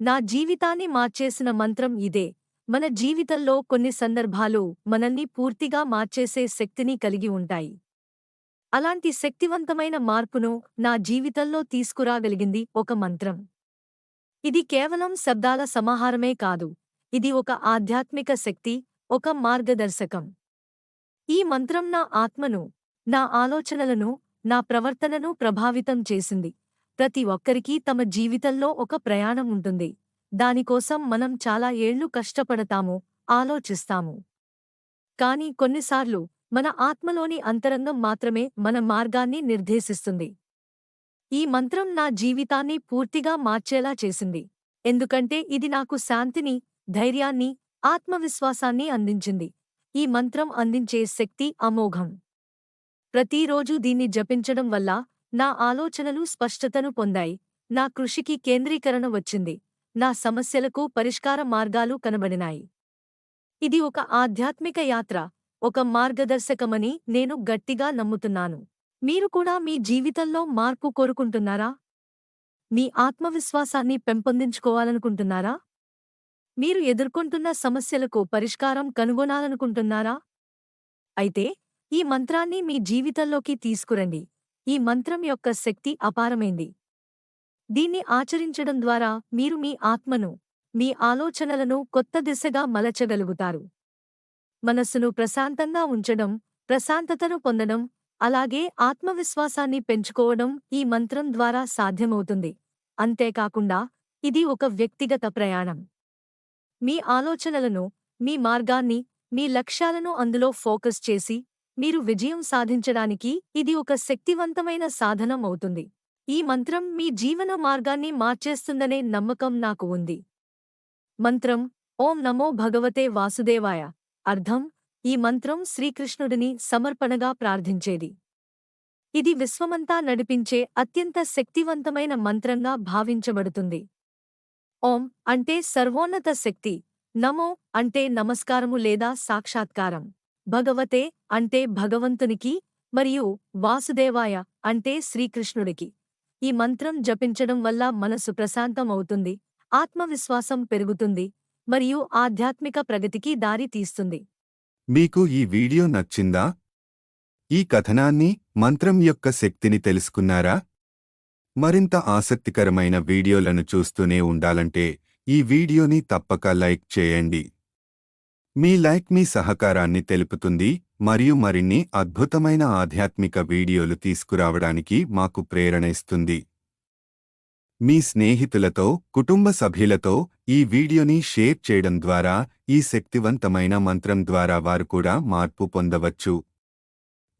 నా జీవితాన్ని మార్చేసిన మంత్రం ఇదే. మన జీవితంలో కొన్ని సందర్భాలు మనల్ని పూర్తిగా మార్చేసే శక్తిని కలిగి ఉంటాయి. అలాంటి శక్తివంతమైన మార్పును నా జీవితంలో తీసుకురాగలిగింది ఒక మంత్రం. ఇది కేవలం శబ్దాల సమాహారమే కాదు. ఇది ఒక ఆధ్యాత్మిక శక్తి ఒక మార్గదర్శకం. ఈ మంత్రం నా ఆత్మను నా ఆలోచనలను నా ప్రవర్తనను ప్రభావితం చేసింది. ప్రతి ఒక్కరికీ తమ జీవితంలో ఒక ప్రయాణం ఉంటుంది. దానికోసం మనం చాలా ఏళ్ళు కష్టపడతాము ఆలోచిస్తాము. కాని కొన్నిసార్లు మన ఆత్మలోని అంతరంగం మాత్రమే మన మార్గాన్ని నిర్దేశిస్తుంది. ఈ మంత్రం నా జీవితాన్ని పూర్తిగా మార్చేలా చేసింది. ఎందుకంటే ఇది నాకు శాంతిని ధైర్యాన్ని ఆత్మవిశ్వాసాన్ని అందించింది. ఈ మంత్రం అందించే శక్తి అమోఘం. ప్రతిరోజూ దీన్ని జపించడం వల్ల నా ఆలోచనలు స్పష్టతను పొందాయి. నా కృషికి కేంద్రీకరణ వచ్చింది. నా సమస్యలకు పరిష్కార మార్గాలు కనబడినాయి. ఇది ఒక ఆధ్యాత్మిక యాత్ర ఒక మార్గదర్శకమని నేను గట్టిగా నమ్ముతున్నాను. మీరు కూడా మీ జీవితంలో మార్పు కోరుకుంటున్నారా? మీ ఆత్మవిశ్వాసాన్ని పెంపొందించుకోవాలనుకుంటున్నారా? మీరు ఎదుర్కొంటున్న సమస్యలకు పరిష్కారం కనుగొనాలనుకుంటున్నారా? అయితే ఈ మంత్రాన్ని మీ జీవితంలోకి తీసుకురండి. ఈ మంత్రం యొక్క శక్తి అపారమైంది. దీన్ని ఆచరించడం ద్వారా మీరు మీ ఆత్మను మీ ఆలోచనలను కొత్త దిశగా మలచగలుగుతారు. మనస్సును ప్రశాంతంగా ఉంచడం ప్రశాంతతను పొందడం అలాగే ఆత్మవిశ్వాసాన్ని పెంచుకోవడం ఈ మంత్రం ద్వారా సాధ్యమవుతుంది. అంతేకాకుండా ఇది ఒక వ్యక్తిగత ప్రయాణం. మీ ఆలోచనలను మీ మార్గాన్ని మీ లక్ష్యాలను అందులో ఫోకస్ చేసి మీరు విజయం సాధించడానికి ఇది ఒక శక్తివంతమైన సాధనం అవుతుంది. ఈ మంత్రం మీ జీవన మార్గాన్ని మార్చేస్తుందనే నమ్మకం నాకు ఉంది. మంత్రం ఓం నమో భగవతే వాసుదేవాయ. అర్థం ఈ మంత్రం శ్రీకృష్ణుడిని సమర్పణగా ప్రార్థించేది. ఇది విశ్వమంతా నడిపించే అత్యంత శక్తివంతమైన మంత్రంగా భావించబడుతుంది. ఓం అంటే సర్వోన్నత శక్తి నమో అంటే నమస్కారము లేదా సాక్షాత్కారం. భగవతే అంటే భగవంతునికి మరియు వాసుదేవాయ అంటే శ్రీకృష్ణుడికి. ఈ మంత్రం జపించడం వల్ల మనసు ప్రశాంతం అవుతుంది ఆత్మవిశ్వాసం పెరుగుతుంది మరియు ఆధ్యాత్మిక ప్రగతికి దారి తీస్తుంది. మీకు ఈ వీడియో నచ్చిందా? ఈ కథనాన్ని మంత్రం యొక్క శక్తిని తెలుసుకున్నారా? మరింత ఆసక్తికరమైన వీడియోలను చూస్తూనే ఉండాలంటే ఈ వీడియోని తప్పక లైక్ చేయండి. మీ లైక్ మీ సహకారాన్ని తెలుపుతుంది మరియు మరిన్ని అద్భుతమైన ఆధ్యాత్మిక వీడియోలు తీసుకురావడానికి మాకు ప్రేరణ ఇస్తుంది. మీ స్నేహితులతో కుటుంబ సభ్యులతో ఈ వీడియోని షేర్ చేయడం ద్వారా ఈ శక్తివంతమైన మంత్రం ద్వారా వారు కూడా మార్పు పొందవచ్చు.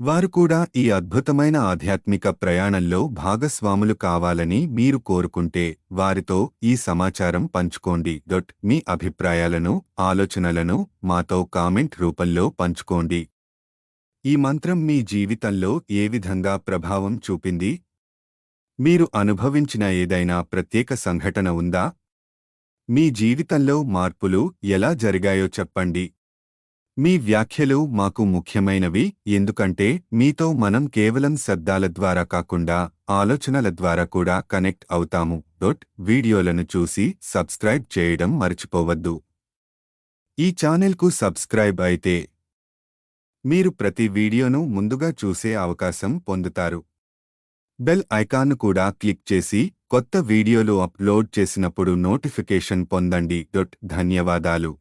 వారు కూడా ఈ అద్భుతమైన ఆధ్యాత్మిక ప్రయాణంలో భాగస్వాములు కావాలని మీరు కోరుకుంటే వారితో ఈ సమాచారం పంచుకోండి. డొట్ మీ అభిప్రాయాలను ఆలోచనలను మాతో కామెంట్ రూపంలో పంచుకోండి. ఈ మంత్రం మీ జీవితంలో ఏ విధంగా ప్రభావం చూపింది? మీరు అనుభవించిన ఏదైనా ప్రత్యేక సంఘటన ఉందా? మీ జీవితంలో మార్పులు ఎలా జరిగాయో చెప్పండి. మీ వ్యాఖ్యలు మాకు ముఖ్యమైనవి ఎందుకంటే మీతో మనం కేవలం శబ్దాల ద్వారా కాకుండా ఆలోచనల ద్వారా కూడా కనెక్ట్ అవుతాము. డొట్ వీడియోలను చూసి సబ్స్క్రైబ్ చేయడం మర్చిపోవద్దు. ఈ ఛానెల్కు సబ్స్క్రైబ్ అయితే మీరు ప్రతి వీడియోను ముందుగా చూసే అవకాశం పొందుతారు. బెల్ ఐకాన్ను కూడా క్లిక్ చేసి కొత్త వీడియోలు అప్లోడ్ చేసినప్పుడు నోటిఫికేషన్ పొందండి. డొట్ ధన్యవాదాలు.